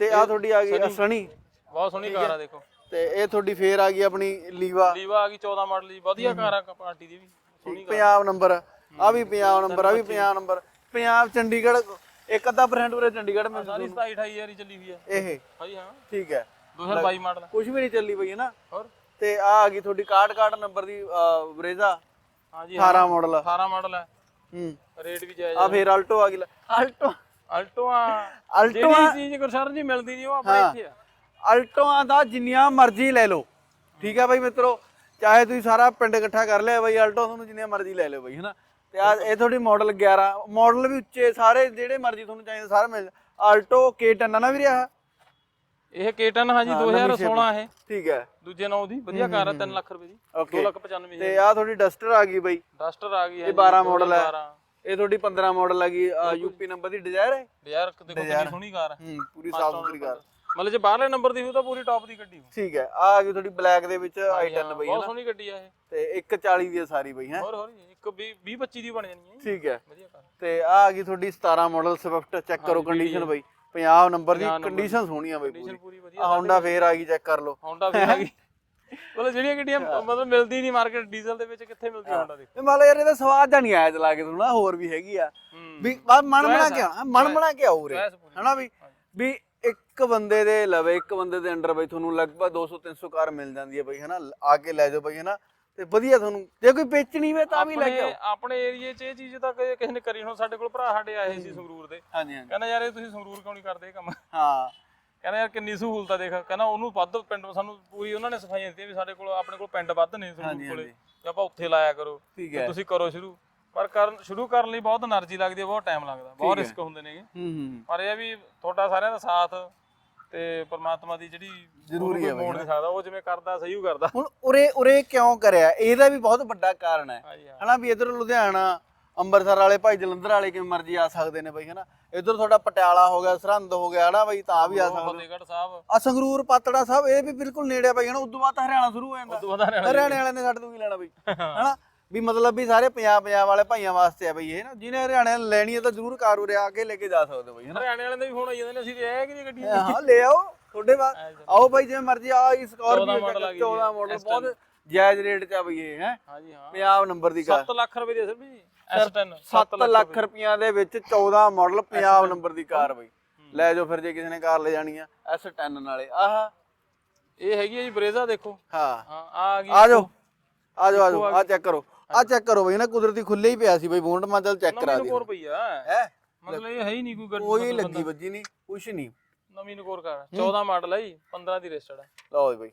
S1: ਤੇ ਆ ਤੁਹਾਡੀ ਆ ਗਈ ਅਸਣੀ
S2: ਬਹੁਤ ਸੋਹਣੀ ਕਾਰ ਆ ਦੇਖੋ।
S1: ਤੇ ਇਹ ਤੁਹਾਡੀ ਫੇਰ ਆ ਗਈ ਆਪਣੀ ਲੀਵਾ।
S2: ਲੀਵਾ ਆ ਗਈ 14 ਮਾਡਲ ਦੀ। ਵਧੀਆ ਕਾਰ ਆ ਪਾਰਟੀ ਦੀ ਵੀ। ਸੋਹਣੀ ਕਾਰ
S1: ਪੰਜਾਬ ਨੰਬਰ। ਆ ਵੀ ਪੰਜਾਬ ਨੰਬਰ ਆ ਵੀ ਪੰਜਾਬ ਨੰਬਰ। ਪੰਜਾਬ ਚੰਡੀਗੜ੍ਹ ਇੱਕ ਅੱਧਾ ਪਰਸੈਂਟ ਉਰੇ ਚੰਡੀਗੜ੍ਹ ਮਿਲ
S2: ਸਾਰੀ 27 28 ਹਜ਼ਾਰ ਹੀ ਚੱਲੀ ਹੋਈ ਆ।
S1: ਇਹ।
S2: ਹਾਂਜੀ ਹਾਂ।
S1: ਠੀਕ ਹੈ।
S2: 2022 ਮਾਡਲ
S1: ਕੁਝ ਵੀ ਨਹੀਂ ਚੱਲੀ ਬਈ ਹੈ ਨਾ।
S2: ਹੋਰ?
S1: ਤੇ ਆ ਆ ਗਈ ਤੁਹਾਡੀ ਕਾਰਡ ਕਾਰਡ ਨੰਬਰ ਦੀ ਬਰੇਜ਼ਾ
S2: ਹਾਂਜੀ
S1: 18 ਮਾਡਲ
S2: 18 ਮਾਡਲ ਹੈ
S1: ਹੂੰ।
S2: ਰੇਟ ਵੀ ਜਾਇਜ਼
S1: ਆ। ਫੇਰ ਆਲਟੋ ਆ ਗਈ। ਆਲਟੋ
S2: ਅਲਟੋਆ।
S1: ਅਲਟੋ
S2: ਜਿਹੜੀ ਚੀਜ਼ ਗੁਰਸ਼ਰਨ ਜੀ ਮਿਲਦੀ ਨਹੀਂ ਉਹ ਆਪਣੇ ਇੱਥੇ ਆ।
S1: ਅਲਟੋਆਂ ਦਾ ਜਿੰਨੀਆਂ ਮਰਜ਼ੀ ਲੈ ਲਓ। ਠੀਕ ਹੈ ਬਾਈ ਮਿੱਤਰੋ ਚਾਹੇ ਤੁਸੀਂ ਸਾਰਾ ਪਿੰਡ ਇਕੱਠਾ ਕਰ ਲਿਆ ਬਾਈ ਅਲਟੋ ਤੁਹਾਨੂੰ ਜਿੰਨੀਆਂ ਮਰਜ਼ੀ ਲੈ ਲਿਓ ਬਾਈ ਹਨਾ? ਤੇ ਆ ਇਹ ਤੁਹਾਡੀ ਮਾਡਲ 11 ਮਾਡਲ ਵੀ ਉੱਚੇ ਸਾਰੇ ਜਿਹੜੇ ਮਰਜ਼ੀ ਤੁਹਾਨੂੰ ਚਾਹੀਦੇ ਸਾਰੇ ਮਿਲ ਆਲਟੋ K10 ਆ ਨਾ ਵੀਰੇ ਆਹ?
S2: ਇਹ ਕੇਟਨ ਹਾਂਜੀ 2016 ਇਹ।
S1: ਠੀਕ ਹੈ
S2: ਦੂਜੇ ਨਾਮ ਦੀ ਵਧੀਆ ਕਾਰ ਆ 3 ਲੱਖ ਰੁਪਏ ਦੀ।
S1: ਓਕੇ।
S2: 2,95
S1: ਤੇ ਆ ਤੁਹਾਡੀ ਡਸਟਰ ਆ ਗਈ ਬਾਈ।
S2: ਡਸਟਰ ਆ ਗਈ ਹੈ
S1: ਇਹ 12 ਮਾਡਲ ਹੈ ਇਹ ਤੁਹਾਡੀ 15 ਮਾਡਲ ਆ ਗਈ ਯੂਪੀ ਨੰਬਰ ਦੀ ਡਿਜ਼ਾਇਰ ਹੈ?
S2: ਯਾਰ ਦੇਖੋ ਕਿੰਨੀ ਸੋਹਣੀ ਕਾਰ ਹੈ।
S1: ਹੂੰ ਪੂਰੀ ਸਾਫ਼ ਸੁਥਰੀ ਕਾਰ।
S2: ਮਤਲਬ ਜੇ ਬਾਹਰਲੇ ਨੰਬਰ ਦੀ ਹੋਊ ਤਾਂ ਪੂਰੀ ਟੌਪ ਦੀ ਗੱਡੀ ਹੋਊ।
S1: ਠੀਕ ਹੈ ਆ ਆ ਗਈ ਤੁਹਾਡੀ ਬਲੈਕ ਦੇ ਵਿੱਚ i10 ਬਈ
S2: ਬਹੁਤ ਸੋਹਣੀ ਗੱਡੀ ਆ ਇਹ।
S1: ਤੇ 140 ਦੀ ਹੈ ਸਾਰੀ ਬਈ ਹੈ।
S2: ਹੋਰ ਹੋਰ ਇੱਕ 20 20 25 ਦੀ ਬਣ ਜਾਣੀ ਹੈ
S1: ਠੀਕ ਹੈ।
S2: ਵਧੀਆ ਕਾਰ।
S1: ਤੇ ਆ ਆ ਗਈ ਤੁਹਾਡੀ 17 ਮਾਡਲ ਸਵਿਫਟ ਚੈੱਕ ਕਰੋ ਕੰਡੀਸ਼ਨ ਬਈ। ਪੰਜਾਬ ਨੰਬਰ ਦੀ ਕੰਡੀਸ਼ਨ ਸੋਹਣੀ ਆ ਬਈ ਪੂਰੀ। ਆ ਹੋਂਡਾ ਫੇਰ ਆ ਗਈ ਚੈੱਕ ਕਰ ਲਓ।
S2: ਹੋਂਡਾ ਵੀ ਆ ਗਈ। ਮਤਲਬ ਜਿਹੜੀਆਂ ਗੱਡੀਆਂ ਮਤਲਬ ਮਿਲਦੀ ਨਹੀਂ ਮਾਰਕੀਟ ਡੀਜ਼ਲ ਦੇ ਵਿੱਚ ਕਿੱਥੇ ਮਿਲਦੀ ਹੋਂਡਾ ਦੀ?
S1: ਲਓ ਯਾਰ ਇਹਦਾ ਸਵਾਦ ਜਾਂ ਨਹੀਂ ਆਇਆ ਚਲਾ ਕੇ ਤੁਹਾਨੂੰ ਨਾ ਹੋਰ ਵੀ ਹੈਗੀ ਆ। ਵੀ ਮਨ ਬਣਾ ਕੇ ਆਉਣਾ ਮਨ ਬਣਾ ਕੇ ਆਉ ਰੇ। ਹਨਾ ਵੀ ਵੀ ਇੱਕ ਬੰਦੇ ਦੇ ਲਵੇ ਇੱਕ ਬੰਦੇ ਦੇ ਅੰਡਰ ਬਈ ਤੁਹਾਨੂੰ ਲਗਭਗ 200 300 ਕਾਰ ਮਿਲ ਜਾਂਦੀ ਹੈ ਬਈ ਹਨਾ। ਆ ਕੇ ਲੈ ਜਾਓ ਬਈ ਹਨਾ। ਤੇ ਵਧੀਆ ਤੁਹਾਨੂੰ ਜੇ ਕੋਈ ਵੇਚਣੀ ਵੇ ਤਾਂ ਵੀ ਲੈ ਕੇ ਆਓ।
S2: ਆਪਣੇ ਏਰੀਏ 'ਚ ਇਹ ਚੀਜ਼ ਤਾਂ ਕਿਸੇ ਨੇ ਕਰੀ ਹੁਣ ਸਾਡੇ ਕੋਲ ਭਰਾ ਸਾਡੇ ਆਏ ਸੀ ਸੰਗਰੂਰ ਦੇ।
S1: ਹਾਂਜੀ ਹਾਂਜੀ।
S2: ਕਹਿੰਦਾ ਯਾਰ ਇਹ ਤੁਸੀਂ ਸੰਗਰੂਰ ਕਿਉਂ ਨਹੀਂ ਕਰਦੇ ਇਹ ਕੰਮ?
S1: ਹਾਂ।
S2: ਕਹਿੰਦਾ ਯਾਰ ਕਿੰਨੀ ਸਹੂਲਤਾਂ ਦੇਖ ਕਹਿੰਦਾ ਉਹਨੂੰ ਵੱਧ ਪਿੰਡ ਸਾਨੂੰ ਪੂਰੀ ਉਹਨਾਂ ਨੇ ਸਫਾਈਆਂ ਦਿੱਤੀਆਂ ਵੀ ਸਾਡੇ ਕੋਲ ਆਪਣੇ ਕੋਲ ਪਿੰਡ ਵੱਧ ਨੇ ਸਰੂਪ ਕੋਲੇ। ਤੇ ਆਪਾਂ ਉੱਥੇ ਲਾਇਆ ਕਰੋ ਤੇ ਤੁਸੀਂ ਕਰੋ ਸ਼ੁਰੂ। ਪਰ ਕਰਨ ਸ਼ੁਰੂ ਕਰਨ ਲਈ ਬਹੁਤ એનર્ਜੀ ਲੱਗਦੀ ਹੈ ਬਹੁਤ ਟਾਈਮ ਲੱਗਦਾ ਬਹੁਤ ਰਿਸਕ ਹੁੰਦੇ ਨੇਗੇ ਪਰ ਇਹ ਵੀ ਤੁਹਾਡਾ ਸਾਰਿਆਂ ਦਾ ਸਾਥ ਤੇ ਪਰਮਾਤਮਾ ਦੀ ਜਿਹੜੀ
S1: ਜ਼ਰੂਰੀ ਹੈ
S2: ਮੋੜ ਨਹੀਂ ਸਕਦਾ ਉਹ ਜਿਵੇਂ ਕਰਦਾ ਸਹੀ ਉਹ ਕਰਦਾ।
S1: ਹੁਣ ਉਰੇ ਉਰੇ ਕਿਉਂ ਕਰਿਆ? ਇਹਦਾ ਵੀ ਬਹੁਤ ਵੱਡਾ ਕਾਰਨ ਹੈ। ਹਨਾ ਵੀ ਇਧਰ ਲੁਧਿਆਣਾ ਅੰਮ੍ਰਿਤਸਰ ਵਾਲੇ ਭਾਈ ਜਲੰਧਰ ਵਾਲੇ ਕਿਵੇਂ ਮਰਜ਼ੀ ਆ ਸਕਦੇ ਨੇ ਬਈ ਹਨਾ? ਇਧਰ ਤੁਹਾਡਾ ਪਟਿਆਲਾ ਹੋ ਗਿਆ ਸਰਹੰਦ ਹੋ ਗਿਆ ਹਨਾ ਬਈ? ਤਾਂ ਵੀ ਆ ਸਕਦੇ
S2: ਫਤਿਹਗੜ੍ਹ ਸਾਹਿਬ।
S1: ਆ ਸੰਗਰੂਰ ਪਾਤੜਾ ਸਾਹਿਬ ਇਹ ਵੀ ਬਿਲਕੁਲ ਨੇੜੇ ਆ ਬਈ ਹਨਾ? ਉਦੋਂ ਬਾਅਦ ਤਾਂ ਹਰਿਆਣਾ ਸ਼ੁਰੂ ਹੋ ਜਾਂਦਾ।
S2: ਉਦੋਂ ਬਾਅਦ ਹਰਿਆਣਾ
S1: ਹਰਿਆਣੇ ਵਾਲੇ ਨੇ ਸਾਡੇ ਤੋਂ ਕੀ ਲੈਣਾ ਬਈ। ਹਨਾ? ਵੀ ਮਤਲਬ ਵੀ ਸਾਰੇ ਪੰਜਾਬ ਪੰਜਾਬ ਵਾਲੇ ਭਾਈਆਂ ਵਾਸਤੇ ਆ ਬਈ ਇਹ ਨਾ ਜਿਹਨੇ ਹਰਿਆਣੇ ਲੈਣੀ ਹੈ ਤਾਂ ਜ਼ਰੂਰ ਕਾਰ ਉਰੇ ਆ ਕੇ ਲੈ ਕੇ ਜਾ ਸਕਦੇ ਬਈ ਹਨਾ?
S2: ਹਰਿਆਣੇ ਵਾਲਿਆਂ ਦੇ ਵੀ ਫੋਨ ਆਈ ਜਾਂਦੇ ਨੇ ਅਸੀਂ ਰਹਿ ਕਿ ਗੱਡੀਆਂ
S1: ਹਾਂ ਲੈ ਆਓ ਤੁਹਾਡੇ ਬਾਅਦ ਆਓ ਬਾਈ ਜਿਵੇਂ ਮਰਜ਼ੀ ਆ ਇਸ
S2: 14
S1: ਸਕਾਰਪੀਓ
S2: ਮਾਡਲ ਆ ਗਈ
S1: 14 ਮਾਡਲ ਬਹੁਤ ਜਾਇਜ਼ ਰੇਟ 'ਚ ਆ ਬਈ ਇਹ ਹੈ?
S2: ਹਾਂਜੀ ਹਾਂ।
S1: ਪੰਜਾਬ ਨੰਬਰ ਦੀ ਕਾਰ
S2: 7 ਲੱਖ ਰੁਪਏ ਦੀ ਸਰ ਵੀ S10
S1: 7 ਲੱਖ ਰੁਪਈਆਂ ਦੇ ਵਿੱਚ 14 ਮਾਡਲ ਪੰਜਾਬ ਨੰਬਰ ਦੀ ਕਾਰ ਬਈ। ਲੈ ਜਾਓ ਫਿਰ ਜੇ ਕਿਸੇ ਨੇ ਕਾਰ ਲੈ ਜਾਣੀ ਆ S10 ਨਾਲੇ। ਆਹ।
S2: ਇਹ ਹੈਗੀ ਜੀ ਬਰੇਜ਼ਾ ਦੇਖੋ।
S1: ਹਾਂ।
S2: ਹਾਂ ਆ ਗਈ
S1: ਆ ਜਾਓ। ਆ ਜਾਓ ਆ ਜਾਓ। ਆ ਚੈੱਕ ਕਰੋ। ਆ ਚੈੱਕ ਕਰੋ ਬਈ ਨਾ ਕੁਦਰਤੀ ਖੁੱਲੇ ਹੀ ਪਿਆ ਸੀ ਬਈ ਬੂੰਡ ਮੈਂ ਚੱਲ ਚੈੱਕ ਕਰਾ
S2: ਨਵੀਂ
S1: ਦਿਓ
S2: ਨਕੋਰ ਪਈ ਆ।
S1: ਹੈ?
S2: ਮਤਲਬ ਇਹ ਹੈ ਹੀ ਨਹੀਂ ਕੋਈ ਗੱਡੀ
S1: ਕੋਈ ਲੱਗੀ ਵੱਜੀ ਨਹੀਂ ਕੁਛ ਨਹੀਂ।
S2: ਨਵੀਂ ਨਕੋਰ ਕਾਰ 14 ਮਾਡਲ ਹੈ ਜੀ 15 ਦੀ ਰਜਿਸਟਰਡ ਹੈ
S1: ਲਓ ਜੀ ਬਈ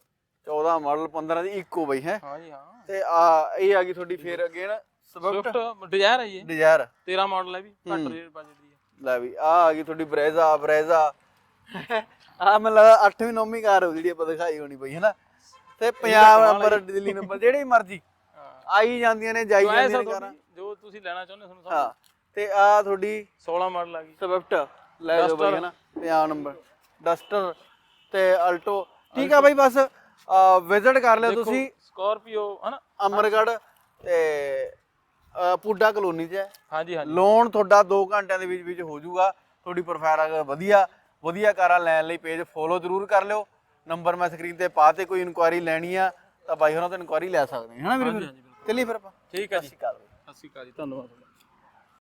S1: 14 ਮਾਡਲ 15 ਦੀ ਇੱਕੋ ਬਈ ਹੈ?
S2: ਹਾਂਜੀ ਹਾਂ।
S1: ਤੇ ਆ ਇਹ ਆ ਗਈ ਤੁਹਾਡੀ ਫੇਰ ਅਗੇਨ ਸਵਿਫਟ
S2: ਡਿਜ਼ਾਇਰ ਹੈ ਇਹ।
S1: ਡਿਜ਼ਾਇਰ
S2: 13 ਮਾਡਲ ਹੈ ਵੀ ਘੱਟ ਰੇਟ ਬਜਟ ਦੀ ਹੈ।
S1: ਲੈ ਵੀ ਆ ਆ ਗਈ ਤੁਹਾਡੀ ਬਰੇਜ਼ਾ ਬਰੇਜ਼ਾ ਆ ਮੈਨੂੰ ਲੱਗਦਾ 8ਵੀਂ 9ਵੀਂ ਕਾਰ ਹੋ ਜਿਹੜੀ ਆਪਾਂ ਦਿਖਾਈ ਹੋਣੀ ਬਈ ਹੈਨਾ? ਤੇ ਪੰਜਾਬ ਨੰਬਰ ਦਿੱਲੀ ਨੰਬਰ ਜਿਹੜੀ ਮਰਜ਼ੀ।
S2: ਹਾਂ।
S1: ਆਈ ਜਾਂਦੀਆਂ ਨੇ ਜਾਈ ਜਾਂਦੀਆਂ ਨੇ ਕਾਰਾਂ।
S2: ਜੋ ਤੁਸੀਂ ਲੈਣਾ ਚਾਹੁੰਦੇ ਹੋ ਤੁਹਾਨੂੰ
S1: ਹਾਂ ਤੇ ਆ ਤੁਹਾਡੀ
S2: 16 ਮਾਡਲ ਆ ਗਈ।
S1: ਸਵਿਫਟ ਲੈ ਜਾਓ ਬਈ ਹੈਨਾ? ਪੰਜਾਬ ਨੰਬਰ ਡਸਟਰ ਤੇ ਅਲਟੋ ਠੀਕ ਆ ਬਈ ਬਸ ਵਿਜ਼ਿਟ ਕਰ ਲਿਓ ਤੁਸੀਂ।
S2: ਸਕਾਰਪੀਓ ਹਨਾ?
S1: ਅਮਰਗੜ ਤੇ ਅ, ਪੁੱਡਾ ਕਲੋਨੀ 'ਚ ਹੈ।
S2: ਹਾਂਜੀ ਹਾਂਜੀ।
S1: ਲੋਨ ਤੁਹਾਡਾ 2 ਘੰਟਿਆਂ ਦੇ ਵਿੱਚ ਵਿੱਚ ਹੋ ਜਾਊਗਾ। ਤੁਹਾਡੀ ਪ੍ਰੋਫਾਈਲ ਵਧੀਆ ਵਧੀਆ ਕਾਰਾਂ ਲੈਣ ਲਈ ਪੇਜ ਫੋਲੋ ਜ਼ਰੂਰ ਕਰ ਲਿਓ। ਨੰਬਰ ਮੈਂ ਸਕਰੀਨ ਤੇ ਪਾ ਤੇ ਕੋਈ ਇਨਕੁਆਇਰੀ ਲੈਣੀ ਆ ਤਾਂ ਬਾਈ ਹੋਰਾਂ ਤੋਂ ਇਨਕੁਆਇਰੀ ਲੈ ਸਕਦੇ ਹਾਂ ਹਨਾ ਵੀਰੇ ਫਿਰ ਚੱਲੀਏ ਫਿਰ ਆਪਾਂ।
S2: ਠੀਕ ਹੈ ਜੀ।
S1: ਸਤਿ ਸ਼੍ਰੀ ਅਕਾਲ
S2: ਸਤਿ ਸ਼੍ਰੀ ਅਕਾਲ ਜੀ ਧੰਨਵਾਦ।